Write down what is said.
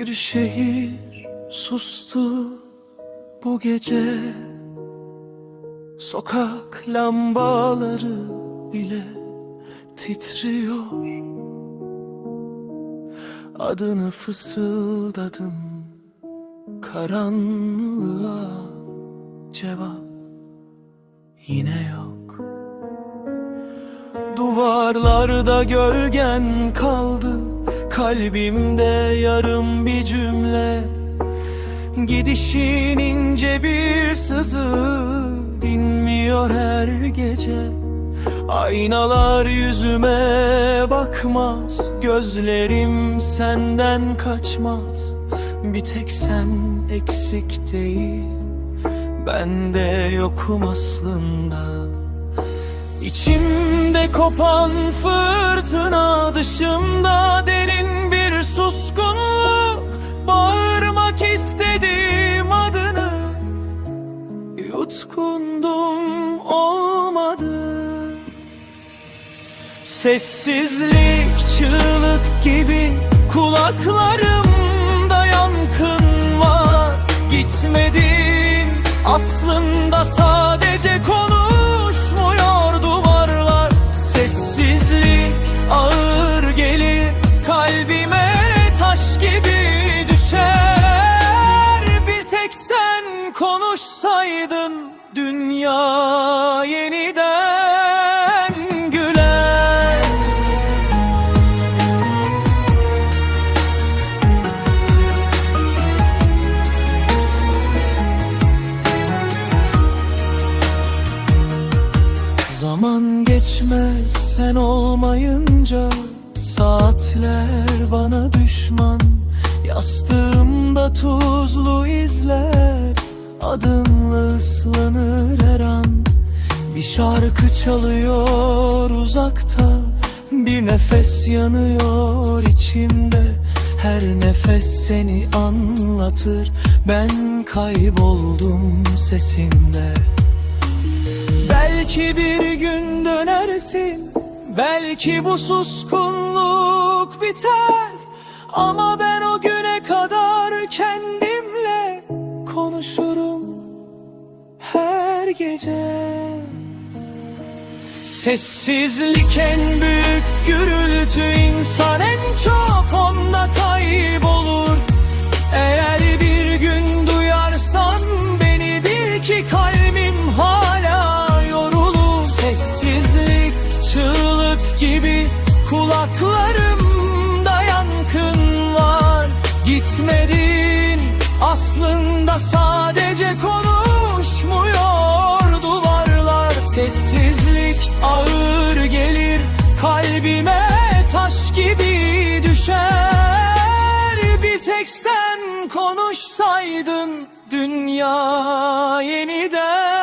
Bir şehir sustu bu gece. Sokak lambaları bile titriyor. Adını fısıldadım karanlığa Cevap yine yok. Duvarlarda gölgen kaldı Kalbimde yarım bir cümle. Gidişin ince bir sızı Dinmiyor her gece. Aynalar yüzüme bakmaz Gözlerim senden kaçmaz. Bir tek sen eksik değil Ben de yokum aslında İçimde kopan fırtına dışımda derin bir suskunluk Bağırmak istedim adını Yutkundum olmadı. Sessizlik çığlık gibi kulaklarımda yankın var. Gitmedin aslında sadece sen konuşsaydın dünya yeniden güler. Zaman geçmez sen olmayınca Saatler bana düşman. Yastığımda tuzlu izler Adınla ıslanır her an. Bir şarkı çalıyor uzakta Bir nefes yanıyor içimde. Her nefes seni anlatır Ben kayboldum sesinde. Belki bir gün dönersin Belki bu suskunluk biter. Ama ben o güne gece. Sessizlik en büyük gürültü insan en çok onda kaybolur. Eğer bir gün duyarsan beni bil ki kalbim hala yorulur. Sessizlik çığlık gibi kulaklarımda yankın var. Gitmedin aslında sadece duvarlar Sessizlik ağır gelir kalbime taş gibi düşer. Bir tek sen konuşsaydın dünya yeniden